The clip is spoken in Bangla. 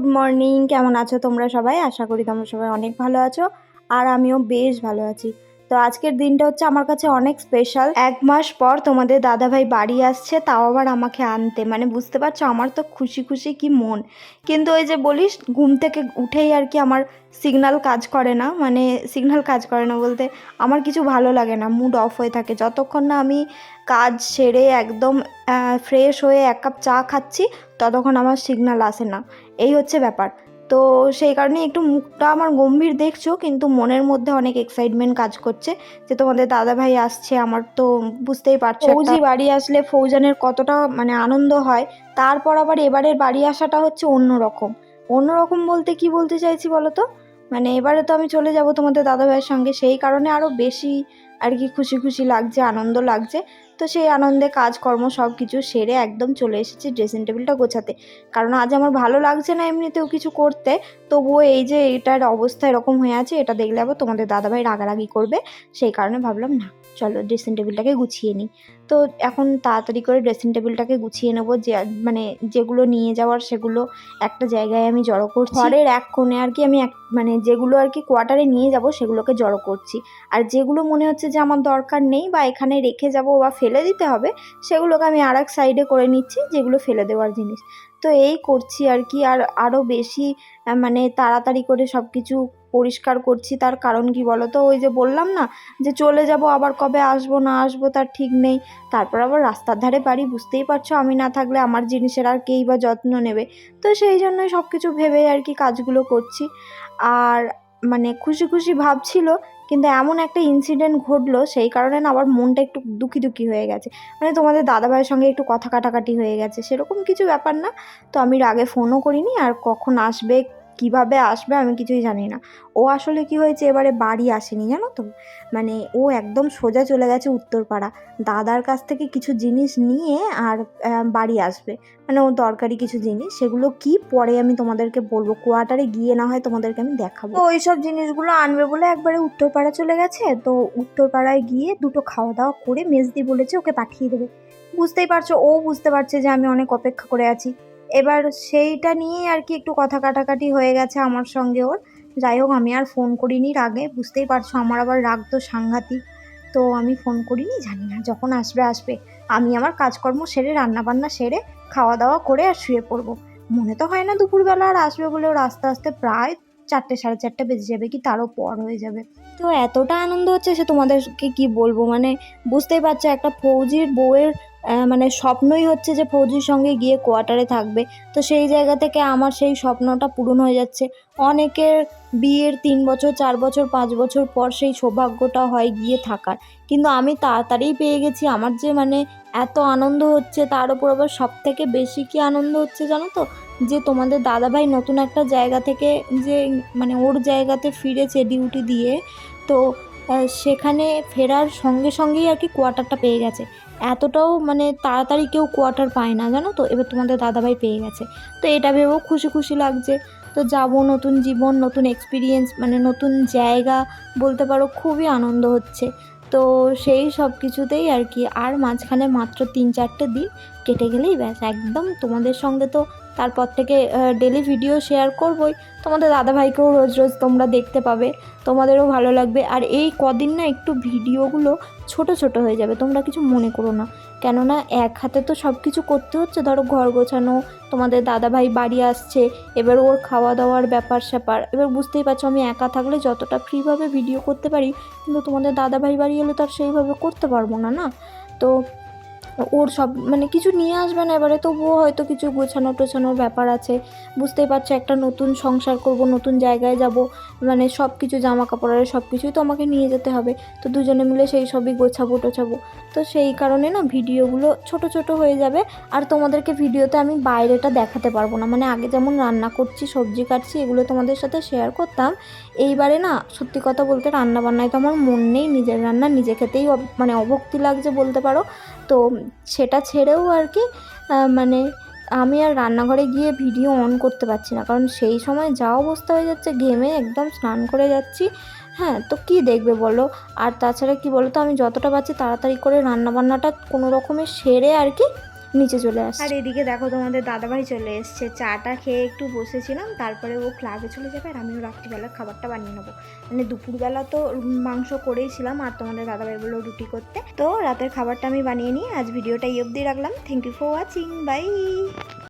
গুড মর্নিং কেমন আছো তোমরা সবাই? আশা করি তোমরা সবাই অনেক ভালো আছো, আর আমিও বেশ ভালো আছি। তো আজকের দিনটা হচ্ছে আমার কাছে অনেক স্পেশাল এক মাস পর তোমাদের দাদাভাই বাড়ি আসছে, তাও আবার আমাকে আনতে। মানে বুঝতে পারছ, আমার তো খুশি খুশি কি মন। কিন্তু ওই যে বলিস, ঘুম থেকে উঠেই আর কি আমার সিগনাল কাজ করে না। মানে সিগনাল কাজ করে না বলতে আমার কিছু ভালো লাগে না মুড অফ হয়ে থাকে। যতক্ষণ না আমি কাজ সেরে একদম ফ্রেশ হয়ে এক কাপ চা খাচ্ছি, ততক্ষণ আমার সিগনাল আসে না। এই হচ্ছে ব্যাপার। তো সেই কারণে একটু মুখটা আমার গম্ভীর দেখছ, কিন্তু মনের মধ্যে অনেক এক্সাইটমেন্ট কাজ করছে যে তোমাদের দাদা ভাই আসছে, আমার তো বুঝতেই পারছ ফৌজি বাড়ি আসলে ফৌজানের কতটা মানে আনন্দ হয়, তারপর আবার এবারের বাড়ি আসাটা হচ্ছে অন্যরকম। অন্যরকম বলতে কি বলতে চাইছি বলো তো? মানে এবারে তো আমি চলে যাব তোমাদের দাদা ভাইয়ের সঙ্গে, সেই কারণে আরও বেশি আর কি খুশি খুশি লাগছে, আনন্দ লাগছে। তো সেই আনন্দে কাজকর্ম সব কিছু সেরে একদম চলে এসেছি ড্রেসিং টেবিলটা গোছাতে। কারণ আজ আমার ভালো লাগছে না এমনিতেও কিছু করতে। তবুও এই যে এটার অবস্থা এরকম হয়ে আছে, এটা দেখলে আবার তোমাদের দাদাভাই রাগারাগি করবে। সেই কারণে ভাবলাম না। চলো ড্রেসিং টেবিলটাকে গুছিয়ে নিই। তো এখন তাড়াতাড়ি করে ড্রেসিং টেবিলটাকে গুছিয়ে নেব, যে মানে যেগুলো নিয়ে যাওয়ার সেগুলো একটা জায়গায় আমি জড়ো করছি। ঘরের এক কোণে আর কি আমি এক মানে যেগুলো আর কি কোয়ার্টারে নিয়ে যাব সেগুলোকে জড়ো করছি। আর যেগুলো মনে হচ্ছে যে আমার দরকার নেই বা এখানে রেখে যাব বা ফেলে দিতে হবে, সেগুলোকে আমি আর এক সাইডে করে নিচ্ছি যেগুলো ফেলে দেওয়ার জিনিস। তো এই করছি আর কি। আর আরও বেশি মানে তাড়াতাড়ি করে সব কিছু পরিষ্কার করছি। তার কারণ কি বলো তো ওই যে বললাম না যে চলে যাব, আবার কবে আসব, না আসব তার ঠিক নেই। তারপর আবার রাস্তার ধারে বাড়ি, বুঝতেই পারছ আমি না থাকলে আমার জিনিসের আর কেই বা যত্ন নেবে। তো সেই জন্যই সব কিছু ভেবে আর কি কাজগুলো করছি। আর মানে খুশি খুশি ভাবছিল কিন্তু এমন একটা ইনসিডেন্ট ঘটলো, সেই কারণে না আমার মনটা একটু দুঃখী দুঃখী হয়ে গেছে। মানে তোমাদের দাদাভাইয়ের সঙ্গে একটু কথা কাটাকাটি হয়ে গেছে, সেরকম কিছু ব্যাপার না। তো আমি আগে ফোনও করিনি আর কখন আসবে কীভাবে আসবে আমি কিছুই জানি না। ও আসলে কি হয়েছে? এবারে বাড়ি আসেনি, জানো তো? মানে ও একদম সোজা চলে গেছে উত্তরপাড়া। দাদার কাছ থেকে কিছু জিনিস নিয়ে আর বাড়ি আসবে। মানে ও দরকারি কিছু জিনিস, সেগুলো কি পরে আমি তোমাদেরকে বলব। কোয়ার্টারে গিয়ে না হয় তোমাদেরকে আমি দেখাবো। ওই সব জিনিসগুলো আনবে বলে একবারে উত্তরপাড়া চলে গেছে। তো উত্তরপাড়ায় গিয়ে দুটো খাওয়া দাওয়া করে মেজদি বলেছে ওকে পাঠিয়ে দেবে। বুঝতেই পারছ, ও বুঝতে পারছে যে আমি অনেক অপেক্ষা করে আছি। এবার সেইটা নিয়েই আর কি একটু কথা কাটাকাটি হয়ে গেছে আমার সঙ্গে ওর। যাই হোক, আমি আর ফোন করিনি রাগে। বুঝতেই পারছ, আমার আবার রাগ তো সাংঘাতিক। তো আমি ফোন করিনি, জানি না যখন আসবে আসবে। আমি আমার কাজকর্ম সেরে রান্না বান্না সেরে খাওয়া দাওয়া করে আর শুয়ে পড়ব। মনে তো হয় না দুপুরবেলা আর আসবে বলে ওর আস্তে আস্তে প্রায় চারটে, সাড়ে চারটে বেজে যাবে কি তারও পর হয়ে যাবে। তো এতটা আনন্দ হচ্ছে সে তোমাদেরকে কি বলব? মানে বুঝতেই পারছ একটা ফৌজির বউয়ের মানে স্বপ্নই হচ্ছে যে ফৌজির সঙ্গে গিয়ে কোয়ার্টারে থাকবে। তো সেই জায়গা থেকে আমার সেই স্বপ্নটা পূরণ হয়ে যাচ্ছে। অনেকের বিয়ের তিন বছর, চার বছর, পাঁচ বছর পর সেই সৌভাগ্যটা হয় গিয়ে থাকার। কিন্তু আমি তাড়াতাড়িই পেয়ে গেছি। আমার যে মানে এত আনন্দ হচ্ছে, তার উপর আবার সব থেকে বেশি কি আনন্দ হচ্ছে জানো তো? যে তোমাদের দাদাভাই নতুন একটা জায়গা থেকে যে মানে ওর জায়গাতে ফিরেছে ডিউটি দিয়ে। তো সেখানে ফেরার সঙ্গে সঙ্গেই আর কি কোয়ার্টারটা পেয়ে গেছে। এতটাও মানে তাড়াতাড়ি কেউ কোয়ার্টার পায় না, জানো তো? এবার তোমাদের দাদাভাই পেয়ে গেছে। তো এটা ভেবেও খুশি খুশি লাগছে। তো যাব নতুন জীবন, নতুন এক্সপিরিয়েন্স মানে নতুন জায়গা বলতে পারো, খুবই আনন্দ হচ্ছে। তো সেই সব কিছুতেই আর কি, আর মাঝখানে মাত্র তিন চারটে দিন কেটে গেলেই ব্যাস, একদম তোমাদের সঙ্গে তো তারপর থেকে ডেলি ভিডিও শেয়ার করবই। তোমাদের দাদাভাইকেও রোজ রোজ তোমরা দেখতে পাবে, তোমাদেরও ভালো লাগবে। আর এই কদিন না একটু ভিডিওগুলো ছোট ছোট হয়ে যাবে, তোমরা কিছু মনে করো না। কেননা এক হাতে তো সব কিছু করতে হচ্ছে, ধরো ঘর গোছানো, তোমাদের দাদাভাই বাড়ি আসছে, এবার ওর খাওয়া দাওয়ার ব্যাপার স্যাপার। এবার বুঝতেই পারছ, আমি একা থাকলে যতটা ফ্রিভাবে ভিডিও করতে পারি, কিন্তু তোমাদের দাদাভাই বাড়ি এলে তো আর সেইভাবে করতে পারব না না? তো ওর সব মানে কিছু নিয়ে আসবে না এবারে, তবুও হয়তো কিছু গোছানো টোছানোর ব্যাপার আছে। বুঝতেই পারছ, একটা নতুন সংসার করব, নতুন জায়গায় যাব মানে সব কিছু জামা কাপড়ের সব কিছুই তো আমাকে নিয়ে যেতে হবে। তো দুজনে মিলে সেই সবই গোছাবো, টোছাবো। তো সেই কারণে না ভিডিওগুলো ছোট ছোট হয়ে যাবে, আর তোমাদেরকে ভিডিওতে আমি বাইরেটা দেখাতে পারব না। মানে আগে যেমন রান্না করছি, সবজি কাটছি, এগুলো তোমাদের সাথে শেয়ার করতাম। এইবারে না সত্যি কথা বলতে রান্না বান্নায় তো আমার মন নেই, নিজের রান্না নিজে খেতেই মানে অভক্তি লাগছে বলতে পারো। তো সেটা ছেড়েও আর কি মানে আমি আর রান্নাঘরে গিয়ে ভিডিও অন করতে পারছি না। কারণ সেই সময় যা অবস্থা হয়ে যাচ্ছে গেমে একদম স্নান করে যাচ্ছি। হ্যাঁ তো কি দেখবে বলো? আর তাছাড়া কি বলো তো আমি যতটা পারছি তাড়াতাড়ি করে রান্নাবান্নাটা কোনো রকমের সেরে আর কি নিচে চলে আসছে। আর এদিকে দেখো তোমাদের দাদাভাই চলে এসছে। চাটা খেয়ে একটু বসেছিলাম, তারপরে ও ক্লাবে চলে যাবে আর আমিও রাত্রিবেলা খাবারটা বানিয়ে নেব। মানে দুপুরবেলা তো মাংস মাংস করেইছিলাম আর তোমাদের দাদাভাই বলল রুটি করতে। তো রাতের খাবারটা আমি বানিয়ে নিয়ে আজ ভিডিওটা এই অবধি রাখলাম। Thank you for watching bye